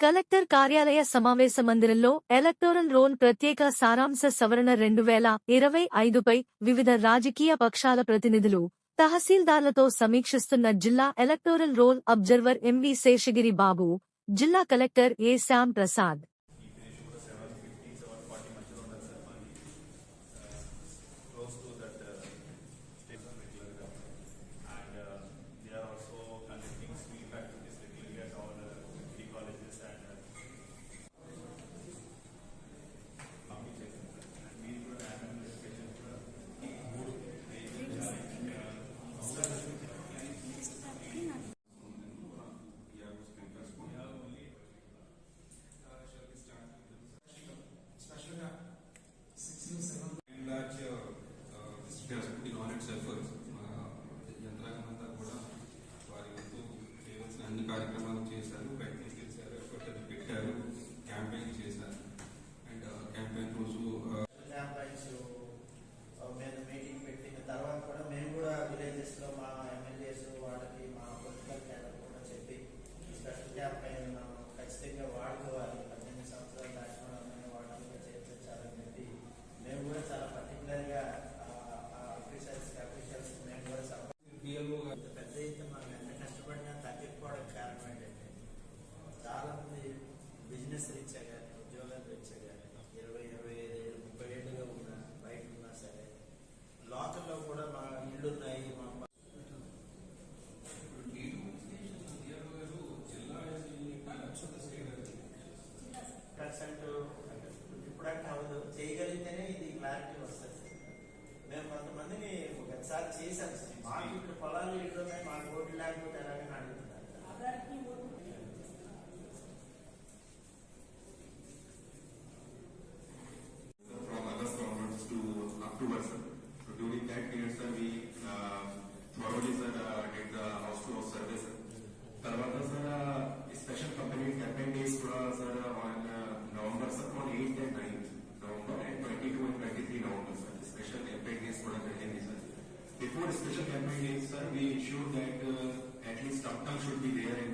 Collector కార్యాలయ సమావేశ మందిరంలో ఎలక్టోరల్ రోల్ ప్రత్యేక సారాంశ సవరణ రెండు వేల ఇరవై ఐదుపై వివిధ రాజకీయ పక్షాల ప్రతినిధులు తహసీల్దార్లతో సమీక్షిస్తున్న జిల్లా electoral roll observer MV Seshagiri Babu జిల్లా collector A Shyam Prasad. the foot. పెద్ద అయితే మనం ఎంత కష్టపడినా తగ్గిపోవడానికి కారణం ఏంటంటే చాలా మంది బిజినెస్ రీత్యా కానీ ఉద్యోగాలు రీత్యా కానీ ఇరవై ఇరవై ఐదు ఏళ్ళు ముప్పై ఏళ్ళుగా ఉన్నా బయట ఉన్నా సరే లోకల్లో కూడా మా ఇళ్ళు ఉన్నాయి మా పర్సెంట్ ఇప్పుడంటే అవ్వదు. చేయగలిగితేనే ఇది క్లారిటీ వస్తుంది. మేము కొంతమందిని ఒకసారి చేశాం సార్ మాకు ఇక్కడ పొలాలు ఇళ్ళు ఉన్నాయి మాకు ఓట్లు లేకపోతే ఎలాగని అడుగుతున్నారు from August onwards to October, sir. So during that period, sir, we uh, thoroughly, sir, uh, did the house to house survey, sir. తర్వాత sir special company campaign days కూడా sir on November sir on eighth and ninth November and twenty two and twenty three November sir special campaign days, sir, we ensure that uh, at least uptown should be there